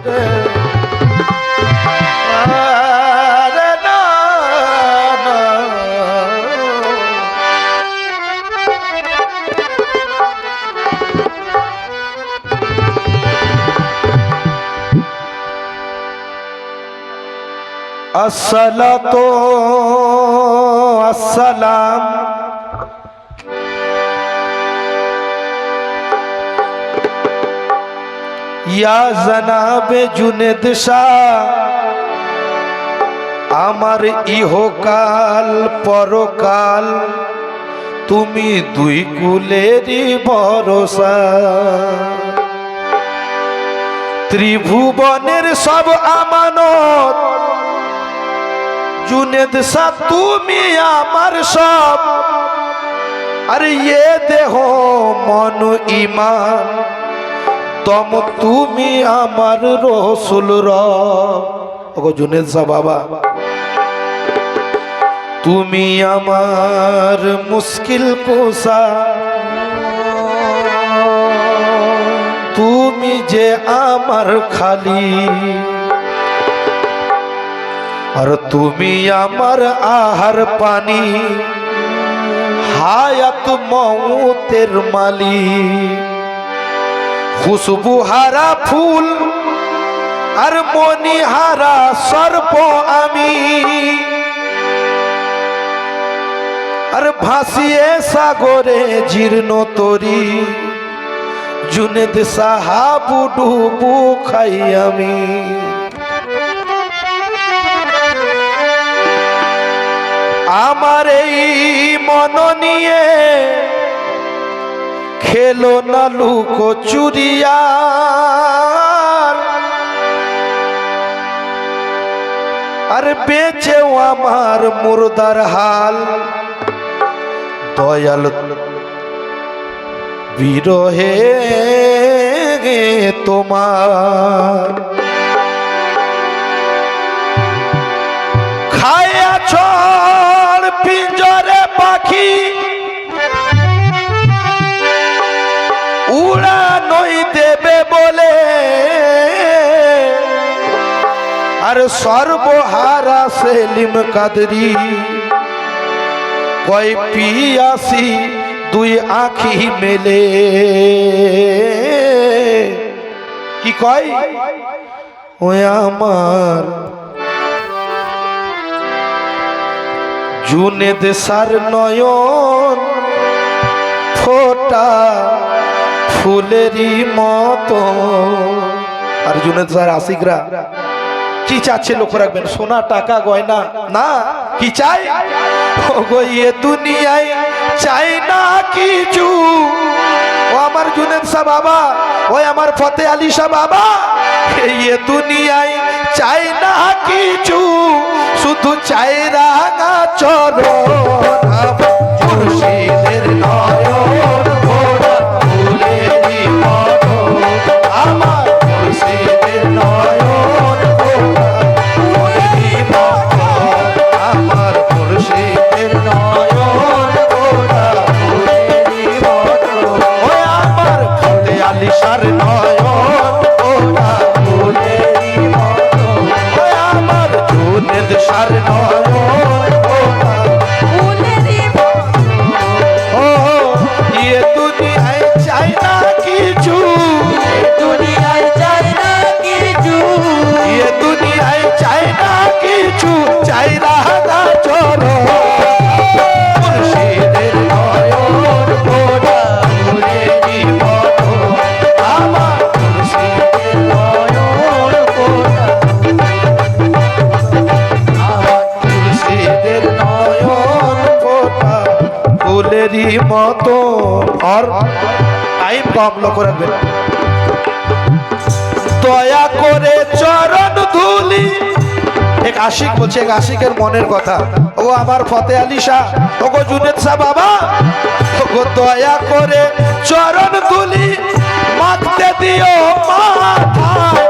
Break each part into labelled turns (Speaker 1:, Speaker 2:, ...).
Speaker 1: আরে না, ইয়া জানাবে জুনেদ শাহ, আমার ইহকাল পরকাল, তুমি দুই কুলেরই ভরসা। ত্রিভুবনের সব আমানত, জুনেদ শাহ, তুমি আমার সব। আরে ইয়ে দেহ মন ইমান তম তুমি আমার রসুল শাহ বাবা। তুমি আমার মুশকিল কোসা তুমি যে আমার খালি। আর তুমি আমার আহার পানি। হায়াত মৌতের মালিক। খুশবু ফুল আর মনি হারা সর্প আমি। আর ভাসিয়ে সাগরে জীর্ণ তরি, জুনেদ সাহাবু ডুবু খাই আমি। আমার এই মন নিয়ে খেলো না লুকো চুরিয়া। আর বেঁচেও আমার মুরদার হাল। দয়াল বিরহে তোমার। খায়া ছড় পিঞ্জরে পাখি। নই দেবে বলে। আর সর্বহারা সেলিম কাদরি। কয় পিয়াসি, দুই আখি মেলে। কি কয়? ওই আমার জুনে দেশার নয়ন ফোটা ফুলেরই মতো। আর জুনে দেশার আশিকরা, কি চাচ্ছে লক্ষ্য রাখবেন? সোনা, টাকা, গয়না? না, কি চাই? এ দুনিয়ায় চাই না কিছু। ও আমার জুনেদ শাহ বাবা ওই আমার ফতে আলী শাহ বাবা। এই দুনিয়ায় চাই না কিছু, শুধু চাই রাঙা চরণ। মুর্শিদের ফুলেরই মতো আর টাইম লক্ষ্য রাখবেন দয়া করে চরণ ধুলি। এক আশিক বলছে, এক আশিকের মনের কথা। ও আমার ফতে আলী শাহ ও গো জুনেদ শাহ বাবা। ও দয়া করে চরণ ধুলি, মাখতে দিও মাথায়।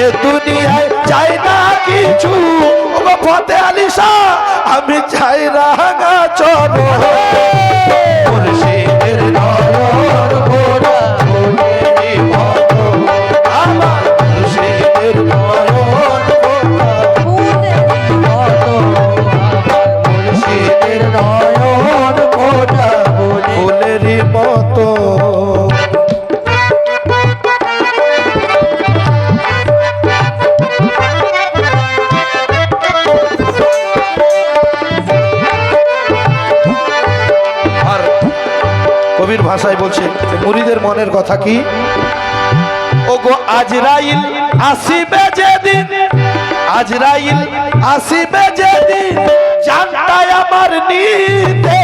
Speaker 1: এ দুনিয়ায় চাই না কিছু। ফতে আলিশা আমি চাই রাঙা চলো। মুর্শিদের কথা কি? ও গো আজরাইল আসিবে যেদিন, আজরাইল আসিবে যেদিন জানটাই আমার নিতে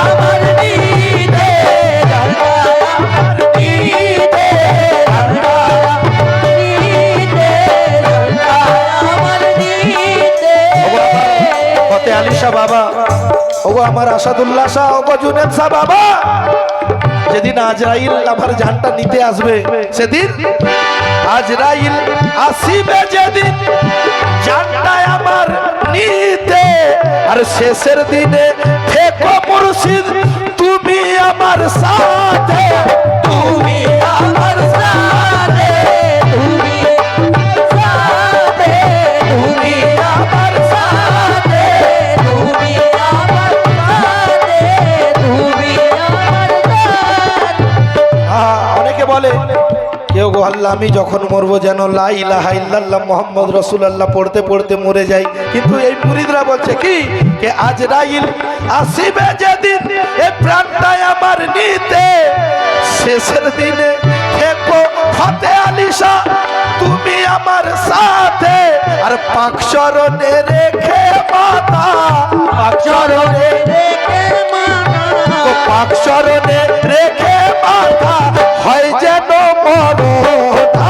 Speaker 1: আমার নিতে জানটাই আমার নিতে বাবা, ওগো আমার আসাদুল্লাহ শাহ, ওগো জুনেদ শাহ বাবা যেদিন আজরাইল আমার জানটা নিতে আসবে, সেদিন আজরাইল আসিবে যেদিন জানটা আমার নিতে। আর শেষের দিনে থেকো মুর্শিদ, তুমি আমার সাথে, তুমি আমার সাথে আমি যখন মরবো যেন লা ইলাহা ইল্লাল্লাহ মোহাম্মদ রসুলাল্লাহ পড়তে পড়তে মরে যাই। কিন্তু এই মুরিদরা বলছে কি? আজ রাইল আসিবে যেদিন এ প্রাণটাই আমার নিতে। শেষের দিনে তুমি আমার সাথে। আর পাক চরণে রেখে মাতা, পাক চরণে রেখে মাতা। ও পাক চরণে রেখে মাথা হয় যেন মরণ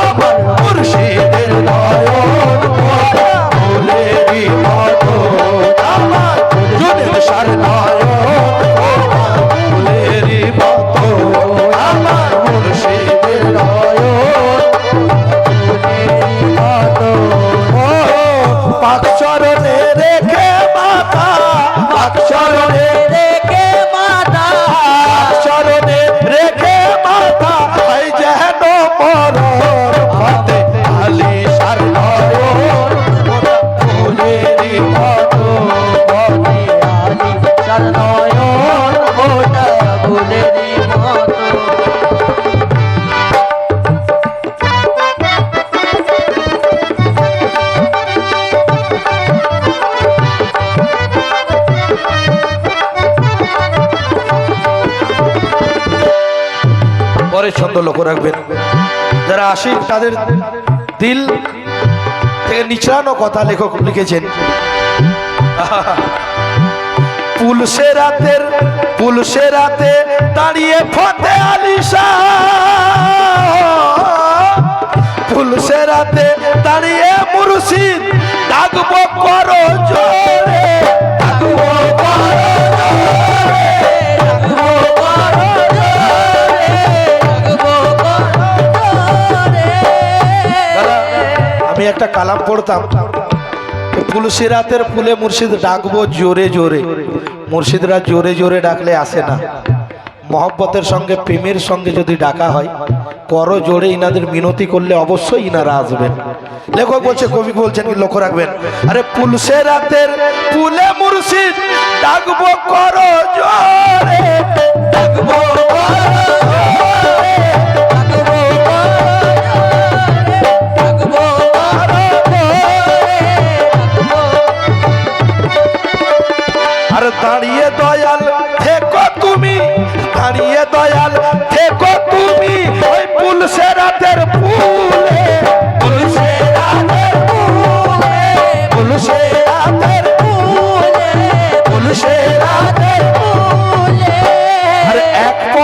Speaker 1: আমার মুর্শিদের নয়ন সার নয়ন ফুলেরই মতো আমার মুর্শিদের নয়ন ফুলেরই পাক চরণে রেখে মাতা, পাক চরণে ছন্দ লক্ষ্য রাখবেন। যারা আশিক, তাদের দিল থেকে নিচড়ানো কথা লেখক লিখেছেন। পুলসে রাতের, পুলসে রাতে দাঁড়িয়ে ফতে আলিশা। পুলসে রাতে দাঁড়িয়ে মুর্শিদ, ডাকবো করো জোরে, ডাকবো আমি একটা কালাম পড়তাম ফুলসিরাতের ফুলে মুর্শিদ ডাকবো জোরে জোরে। মুর্শিদরা জোরে জোরে ডাকলে আসে না। মহব্বতের সঙ্গে, প্রেমের সঙ্গে যদি ডাকা হয়, করো জোরে ইনাদের মিনতি করলে অবশ্যই ইনারা আসবেন। লেখক বলছে, কবি বলছেন, লক্ষ্য রাখবেন। আরে পুলসে রাতের পুলে মুর্শিদ ডাকবো করো জোরে, ডাকবো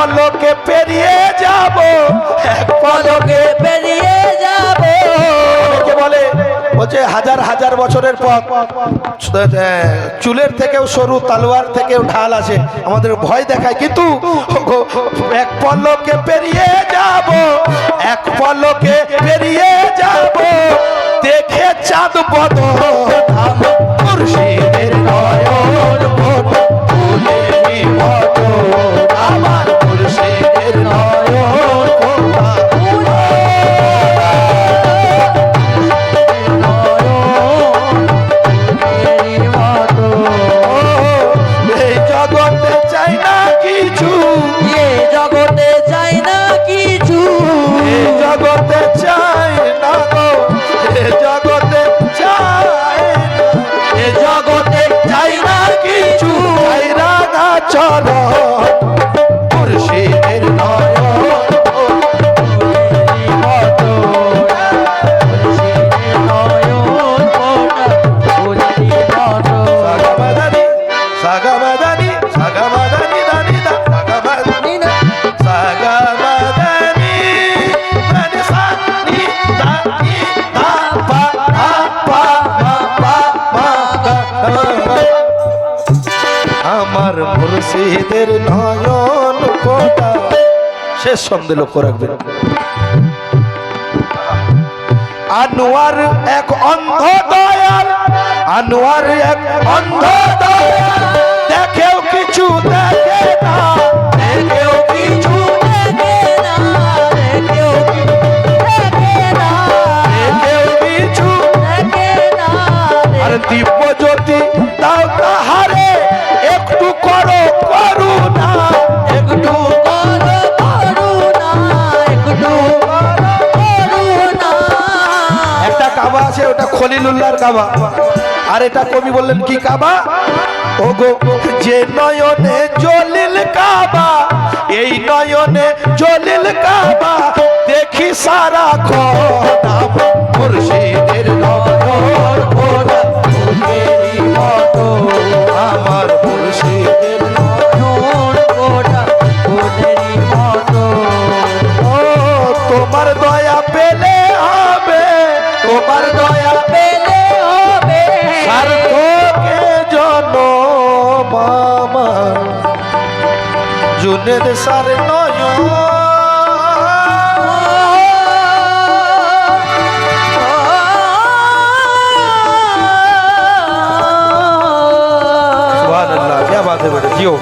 Speaker 1: পলকে পেরিয়ে যাব। এক পলকে
Speaker 2: পেরিয়ে যাব।
Speaker 1: অনেকে বলে, বলছে, হাজার হাজার বছরের পর চুলের থেকেও সরু, তালোয়ার থেকেও ঢাল আছে। আমাদের ভয় দেখায়, কিন্তু এক পলকে পেরিয়ে যাব। এক পলকে পেরিয়ে যাব। দেখে চাঁদ বদল মুর্শিদের নয়ন কোটা শেষ সন্দেহ লক্ষ্য রাখবেন। আনোয়ার এক অন্ধ দয়াল, আনোয়ার এক অন্ধ দয়াল। খলিলুল্লাহর কাবা। আর এটা কবি বললেন কি কাবা? ওগো, যে নয়নে জলিল কাবা, এই নয়নে জলিল কাবা, দেখি সারা ও, তোমার দয়া পেলে হবে, তোমার দয়া মনের সার নয় জিও